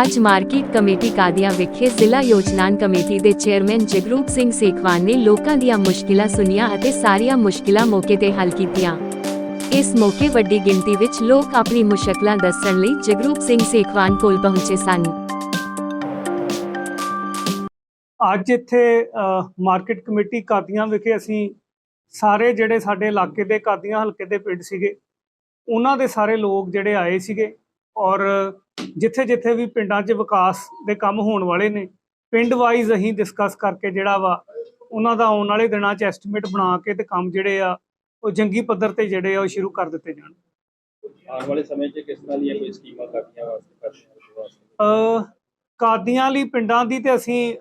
ਅੱਜ market committee Qadian ਵਿਖੇ ਜ਼ਿਲ੍ਹਾ ਯੋਜਨਾਨ ਕਮੇਟੀ ਦੇ ਚੇਅਰਮੈਨ ਜਗਰੂਪ ਸਿੰਘ ਸੇਖਵਾਨ ਨੇ ਲੋਕਾਂ ਦੀਆਂ ਮੁਸ਼ਕਿਲਾਂ ਸੁਣੀਆਂ ਅਤੇ ਸਾਰੀਆਂ ਮੁਸ਼ਕਿਲਾਂ ਮੌਕੇ ਤੇ ਹੱਲ ਕੀਤੀਆਂ। ਇਸ ਮੌਕੇ ਵੱਡੀ ਗਿਣਤੀ ਵਿੱਚ ਲੋਕ ਆਪਣੀ ਮੁਸ਼ਕਲਾਂ ਦੱਸਣ ਲਈ ਜਗਰੂਪ ਸਿੰਘ ਸੇਖਵਾਨ ਕੋਲ ਪਹੁੰਚੇ ਸਨ। ਅੱਜ ਇੱਥੇ ਮਾਰਕੀਟ ਕਮੇਟੀ ਕਾਦੀਆਂ ਵਿਖੇ ਅਸੀਂ ਸਾਰੇ ਜਿਹੜੇ ਸਾਡੇ ਇਲਾਕੇ ਦੇ ਕਾਦੀਆਂ ਹਲਕੇ ਦੇ ਪਿੰਡ ਸੀਗੇ, ਉਹਨਾਂ ਦੇ ਸਾਰੇ ਲੋਕ ਜਿਹੜੇ ਆਏ ਸੀਗੇ। ਔਰ ਜਿੱਥੇ ਜਿੱਥੇ ਵੀ ਪਿੰਡਾਂ 'ਚ ਵਿਕਾਸ ਦੇ ਕੰਮ ਹੋਣ ਵਾਲੇ ਨੇ ਪਿੰਡ ਵਾਈਜ਼ ਅਸੀਂ ਡਿਸਕਸ ਕਰਕੇ ਜਿਹੜਾ ਵਾ ਉਹਨਾਂ ਦਾ ਆਉਣ ਵਾਲੇ ਦਿਨਾਂ 'ਚ ਐਸਟੀਮੇਟ ਬਣਾ ਕੇ ਤੇ ਕੰਮ ਜਿਹੜੇ ਆ ਉਹ ਜੰਗੀ ਪੱਧਰ ਤੇ ਜਿਹੜੇ ਆ ਉਹ ਸ਼ੁਰੂ ਕਰ ਦਿੱਤੇ ਜਾਣ। ਆਉਣ ਵਾਲੇ ਸਮੇਂ 'ਚ ਕਿਸ ਤਰ੍ਹਾਂ ਦੀਆਂ ਕੋਈ ਸਕੀਮਾਂ ਕਰਦੀਆਂ ਵਾਸਤੇ ਕਾਦੀਆਂ ਲਈ ਪਿੰਡਾਂ ਦੀ ਤੇ ਅਸੀਂ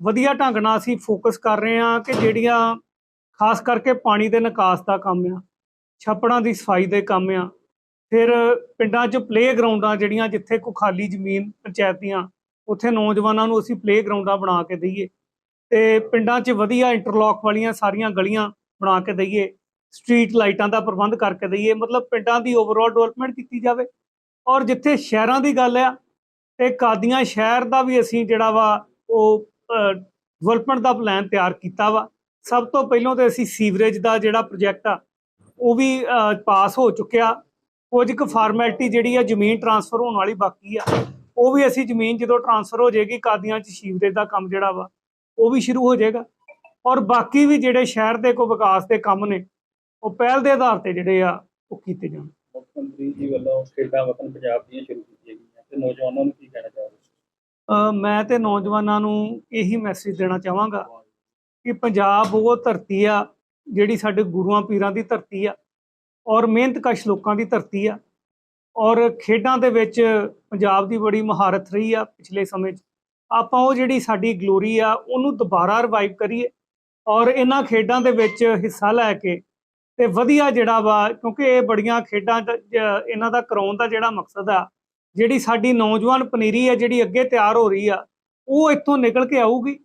ਵਧੀਆ ਢੰਗ ਨਾਲ ਅਸੀਂ ਫੋਕਸ ਕਰ ਰਹੇ ਹਾਂ ਕਿ ਜਿਹੜੀਆਂ ਖਾਸ ਕਰਕੇ ਪਾਣੀ ਦੇ ਨਿਕਾਸ ਦਾ ਕੰਮ ਆ ਛੱਪੜਾਂ ਦੀ ਸਫ਼ਾਈ ਦੇ ਕੰਮ ਆ ਫਿਰ ਪਿੰਡਾਂ 'ਚ ਪਲੇਗਰਾਊਂਡਾਂ ਜਿਹੜੀਆਂ ਜਿੱਥੇ ਕੋ ਖਾਲੀ ਜ਼ਮੀਨ ਪੰਚਾਇਤ ਦੀਆਂ, ਉੱਥੇ ਨੌਜਵਾਨਾਂ ਨੂੰ ਅਸੀਂ ਪਲੇਅਗਰਾਊਂਡਾਂ ਬਣਾ ਕੇ ਦਈਏ ਤੇ ਪਿੰਡਾਂ 'ਚ ਵਧੀਆ ਇੰਟਰਲੌਕ ਵਾਲੀਆਂ ਸਾਰੀਆਂ ਗਲੀਆਂ ਬਣਾ ਕੇ ਦਈਏ ਸਟਰੀਟ ਲਾਈਟਾਂ ਦਾ ਪ੍ਰਬੰਧ ਕਰਕੇ ਦਈਏ, ਮਤਲਬ ਪਿੰਡਾਂ ਦੀ ਓਵਰਆਲ ਡਿਵੈਲਪਮੈਂਟ ਕੀਤੀ ਜਾਵੇ। ਔਰ ਜਿੱਥੇ ਸ਼ਹਿਰਾਂ ਦੀ ਗੱਲ ਆ, ਤੇ ਕਾਦੀਆਂ ਸ਼ਹਿਰ ਦਾ ਵੀ ਅਸੀਂ ਜਿਹੜਾ ਵਾ ਉਹ ਡਿਵੈਲਪਮੈਂਟ ਦਾ ਪਲਾਨ ਤਿਆਰ ਕੀਤਾ ਵਾ। ਸਭ ਤੋਂ ਪਹਿਲਾਂ ਤੇ ਅਸੀਂ ਸੀਵਰੇਜ ਦਾ ਜਿਹੜਾ ਪ੍ਰੋਜੈਕਟ ਆ, ਉਹ ਵੀ ਪਾਸ ਹੋ ਚੁੱਕਿਆ। ਕੁਝ ਕੁ ਫਾਰਮੈਲਿਟੀ ਜਿਹੜੀ ਆ ਜ਼ਮੀਨ ਟਰਾਂਸਫਰ ਹੋਣ ਵਾਲੀ ਬਾਕੀ ਆ। ਉਹ ਵੀ ਅਸੀਂ ਜ਼ਮੀਨ ਜਦੋਂ ਟਰਾਂਸਫਰ ਹੋ ਜਾਏਗੀ ਕਾਦੀਆਂ 'ਚ ਸੀਵਰੇਜ ਦਾ ਕੰਮ ਜਿਹੜਾ ਵਾ ਉਹ ਵੀ ਸ਼ੁਰੂ ਹੋ ਜਾਏਗਾ। ਔਰ ਬਾਕੀ ਵੀ ਜਿਹੜੇ ਸ਼ਹਿਰ ਦੇ ਕੋ ਵਿਕਾਸ ਦੇ ਕੰਮ ਨੇ ਉਹ ਪਹਿਲ ਦੇ ਆਧਾਰ ਤੇ ਜਿਹੜੇ ਆ ਉਹ ਕੀਤੇ ਜਾਣ। ਮੁੱਖ ਮੰਤਰੀ ਜੀ ਵੱਲੋਂ ਖੇਡਾਂ ਵਤਨ ਪੰਜਾਬ ਦੀਆਂ ਸ਼ੁਰੂ ਕੀਤੀਆਂ ਗਈਆਂ ਤੇ ਨੌਜਵਾਨਾਂ ਨੂੰ ਕੀ ਕਹਿਣਾ ਚਾਹੋਗੇ? ਮੈਂ ਤੇ ਨੌਜਵਾਨਾਂ ਨੂੰ ਇਹੀ ਮੈਸੇਜ ਦੇਣਾ ਚਾਹਾਂਗਾ ਕਿ ਪੰਜਾਬ ਉਹ ਧਰਤੀ ਆ ਜਿਹੜੀ ਸਾਡੇ ਗੁਰੂਆਂ ਪੀਰਾਂ ਦੀ ਧਰਤੀ ਆ ਔਰ ਮਿਹਨਤਕਸ਼ ਲੋਕਾਂ ਦੀ ਧਰਤੀ ਆ। ਔਰ ਖੇਡਾਂ ਦੇ ਵਿੱਚ ਪੰਜਾਬ ਦੀ ਬੜੀ ਮਹਾਰਤ ਰਹੀ ਆ ਪਿਛਲੇ ਸਮੇਂ 'ਚ। ਆਪਾਂ ਉਹ ਜਿਹੜੀ ਸਾਡੀ ਗਲੋਰੀ ਆ, ਉਹਨੂੰ ਦੁਬਾਰਾ ਰਿਵਾਈਵ ਕਰੀਏ ਔਰ ਇਹਨਾਂ ਖੇਡਾਂ ਦੇ ਵਿੱਚ ਹਿੱਸਾ ਲੈ ਕੇ ਤੇ ਵਧੀਆ ਜਿਹੜਾ ਵਾ, ਕਿਉਂਕਿ ਇਹ ਬੜੀਆਂ ਖੇਡਾਂ ਇਹਨਾਂ ਦਾ ਕਰਾਉਣ ਦਾ ਜਿਹੜਾ ਮਕਸਦ ਆ, ਜਿਹੜੀ ਸਾਡੀ ਨੌਜਵਾਨ ਪਨੀਰੀ ਆ, ਜਿਹੜੀ ਅੱਗੇ ਤਿਆਰ ਹੋ ਰਹੀ ਆ, ਉਹ ਇੱਥੋਂ ਨਿਕਲ ਕੇ ਆਊਗੀ।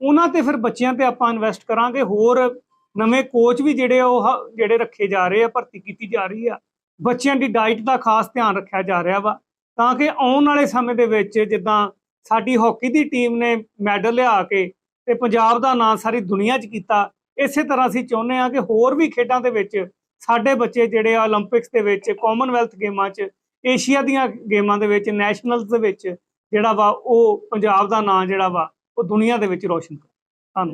ਉਹਨਾਂ ਤੇ ਫਿਰ ਬੱਚਿਆਂ ਤੇ ਆਪਾਂ ਇਨਵੈਸਟ ਕਰਾਂਗੇ, ਹੋਰ ਨਵੇਂ ਕੋਚ ਵੀ ਜਿਹੜੇ ਉਹ ਜਿਹੜੇ ਰੱਖੇ ਜਾ ਰਹੇ ਆ, ਭਰਤੀ ਕੀਤੀ ਜਾ ਰਹੀ ਆ। ਬੱਚਿਆਂ ਦੀ ਡਾਈਟ ਦਾ ਖਾਸ ਧਿਆਨ ਰੱਖਿਆ ਜਾ ਰਿਹਾ ਵਾ, ਤਾਂ ਕਿ ਆਉਣ ਵਾਲੇ ਸਮੇਂ ਦੇ ਵਿੱਚ ਜਿੱਦਾਂ ਸਾਡੀ ਹਾਕੀ ਦੀ ਟੀਮ ਨੇ ਮੈਡਲ ਲਿਆ ਕੇ ਤੇ ਪੰਜਾਬ ਦਾ ਨਾਂ ਸਾਰੀ ਦੁਨੀਆ 'ਚ ਕੀਤਾ, ਇਸੇ ਤਰ੍ਹਾਂ ਅਸੀਂ ਚਾਹੁੰਦੇ ਆ ਕਿ ਹੋਰ ਵੀ ਖੇਡਾਂ ਦੇ ਵਿੱਚ ਸਾਡੇ ਬੱਚੇ ਜਿਹੜੇ ਆ 올림픽ਸ ਦੇ ਵਿੱਚ ਕਾਮਨਵੈਲਥ ਗੇਮਾਂ 'ਚ ਏਸ਼ੀਆ ਦੀਆਂ ਗੇਮਾਂ ਦੇ ਵਿੱਚ ਨੈਸ਼ਨਲਸ ਦੇ ਵਿੱਚ ਜਿਹੜਾ ਵਾ ਉਹ ਪੰਜਾਬ ਦਾ ਨਾਂ ਜਿਹੜਾ ਵਾ, ਉਹ ਦੁਨੀਆ ਦੇ ਵਿੱਚ ਰੋਸ਼ਨ ਕਰੇ। ਧੰਨਵਾਦ।